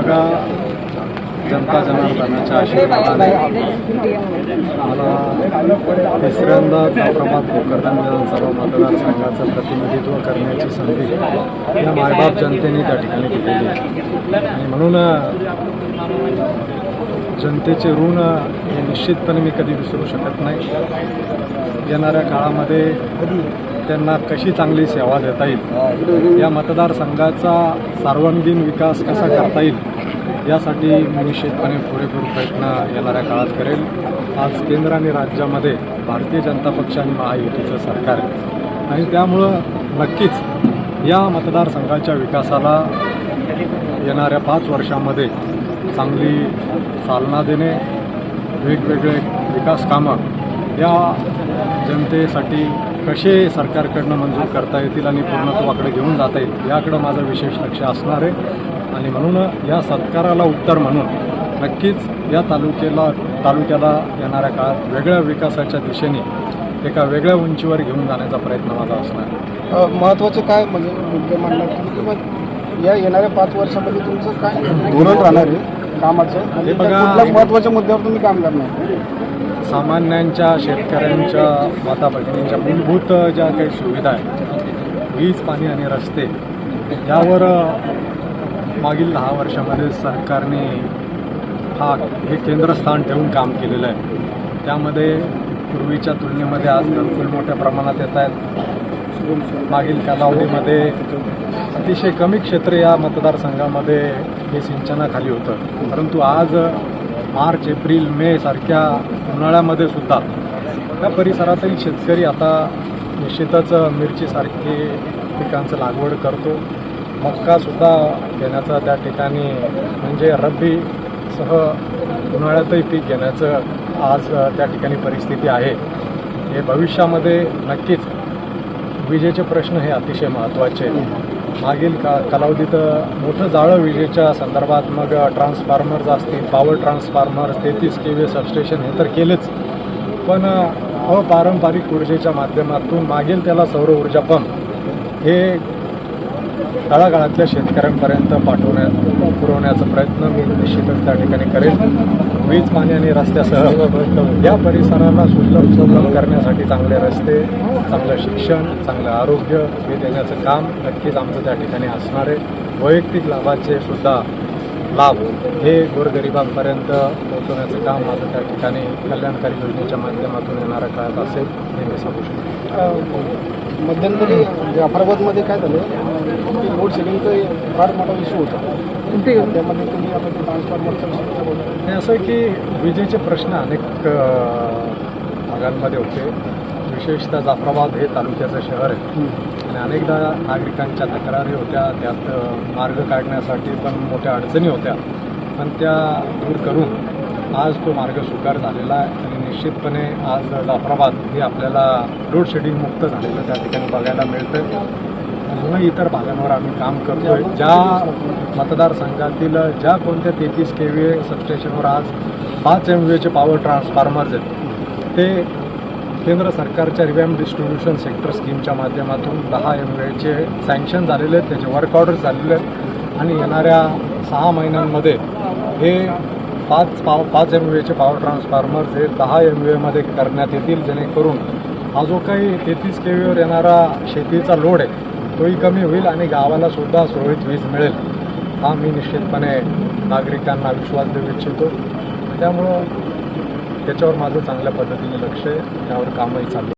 बघा जनता जनार्दनाच्या आशीर्वादाने मला तिसऱ्यांदा प्रमाण भोकरदन विधानसभा मतदारसंघाचं प्रतिनिधित्व करण्याची संधी या मायबाप जनतेने त्या ठिकाणी दिलेली आहे. आणि म्हणून जनतेचे ऋण हे निश्चितपणे मी कधी विसरू शकत नाही. येणाऱ्या काळामध्ये त्यांना कशी चांगली सेवा देता येईल? या मतदारसंघाचा सर्वांगीण विकास कसा करता येईल? यासाठी मी निश्चितपणे पुरेपूर प्रयत्न येणाऱ्या काळात करेल. आज केंद्र आणि राज्यामध्ये भारतीय जनता पक्ष आणि महायुतीचं सरकार आहे. आणि त्यामुळं नक्कीच या मतदारसंघाच्या विकासाला येणाऱ्या पाच वर्षामध्ये चांगली चालना देणे वेगवेगळे विकास कामं या जनतेसाठी कसे सरकारकडनं मंजूर करता येतील आणि पूर्णत्वाकडे घेऊन जाता येईल याकडं माझं विशेष लक्ष असणार आहे. आणि म्हणून या सत्काराला उत्तर म्हणून नक्कीच या तालुक्याला तालुक्याला येणाऱ्या काळात वेगळ्या विकासाच्या दिशेने एका वेगळ्या उंचीवर घेऊन जाण्याचा प्रयत्न माझा असणार महत्त्वाचं काय म्हणजे मुद्दे मांडला या येणाऱ्या पाच वर्षामध्ये तुमचं काय धोरण राहणार आहे. कामाचं? आणि हे त्या बघा, कुठल्या महत्त्वाच्या मुद्द्यावर तुम्ही काम करणार? सामान्यांच्या शेतकऱ्यांच्या भगिनींच्या मूलभूत ज्या काही सुविधा आहेत वीज पाणी आणि रस्ते यावर मागील दहा वर्षामध्ये सरकारने हा हे केंद्रस्थान ठेवून काम केलेलं आहे. त्यामध्ये पूर्वीच्या तुलनेमध्ये आज घरकुल मोठ्या प्रमाणात येत आहेत. मागील कालावधीमध्ये अतिशय कमी क्षेत्र या मतदारसंघामध्ये हे सिंचनाखाली होतं. परंतु आज मार्च एप्रिल मे सारख्या उन्हाळ्यामध्ये सुद्धा या परिसरातील शेतकरी आता निश्चितच मिरचीसारखी पिकांचं लागवड करतो. मक्कासुद्धा घेण्याचा त्या ठिकाणी म्हणजे रब्बीसह उन्हाळ्यातही पीक घेण्याचं आज त्या ठिकाणी परिस्थिती आहे. हे भविष्यामध्ये नक्कीच विजेचे प्रश्न हे अतिशय महत्त्वाचे मागील का कालावधीत मोठं जाळं विजेच्या संदर्भात मग ट्रान्सफॉर्मर्स असतील पॉवर ट्रान्सफॉर्मर्स तेहतीस के व्ही सबस्टेशन हे तर केलेच. पण अपारंपरिक ऊर्जेच्या माध्यमातून मागील त्याला सौर ऊर्जा पंप हे तळागाळातल्या शेतकऱ्यांपर्यंत पाठवण्या पुरवण्याचा प्रयत्न मी निश्चितच त्या ठिकाणी करेन. वीज पाणी आणि रस्त्यासह या परिसराला सुलभ सुलभ करण्यासाठी चांगले रस्ते चांगलं शिक्षण चांगलं आरोग्य हे देण्याचं काम नक्कीच आमचं त्या ठिकाणी असणार आहे. वैयक्तिक लाभाचे सुद्धा लाभ हे गोरगरिबांपर्यंत पोहोचवण्याचं काम माझं त्या ठिकाणी कल्याणकारी योजनेच्या माध्यमातून येणाऱ्या काळात असेल हे मी सांगू शकतो. मध्यंतरी जाफराबादमध्ये काय झालं की लोड शेडिंगचा फार मोठा इश्यू होता. त्यामध्ये तुम्ही आता ट्रान्सफॉर्मरचा हे असं आहे की विजेचे प्रश्न अनेक भागांमध्ये होते. विशेषतः जाफराबाद हे तालुक्याचं शहर आहे. अनेकदा नागरिकांच्या तक्रारी होत्या त्यात मार्ग काढण्यासाठी पण मोठ्या अडचणी होत्या. पण त्या दूर करून आज तो मार्ग स्वीकार झालेला आहे आणि निश्चितपणे आज जाफराबाद हे आपल्याला लोड शेडिंग मुक्त झालेलं त्या ठिकाणी बघायला मिळतं अजूनही इतर भागांवर आम्ही काम करतोय. ज्या मतदारसंघातील ज्या कोणत्या तेहतीस के व्ही सबस्टेशनवर आज पाच एम व्हीचे पॉवर ट्रान्सफॉर्मर्स आहेत ते केंद्र सरकारच्या रिवॅम डिस्ट्रीब्युशन सेक्टर स्कीमच्या माध्यमातून दहा एम एचे सँक्शन झालेले आहेत त्याचे वर्क ऑर्डर्स झालेले आहेत. आणि येणाऱ्या सहा महिन्यांमध्ये हे पाच पाव पाच एम व्हीचे पॉवर ट्रान्सफॉर्मर्स हे दहा एम व्हीमध्ये करण्यात येतील जेणेकरून हा जो काही तेहतीस के व्हीवर येणारा शेतीचा लोड आहे तोही कमी होईल आणि गावालासुद्धा सुरळीत वीज मिळेल हा मी निश्चितपणे नागरिकांना विश्वास देऊ इच्छितो. त्यामुळं त्याच्यावर माझं चांगल्या पद्धतीने लक्ष आहे त्यावर कामही चालू आहे.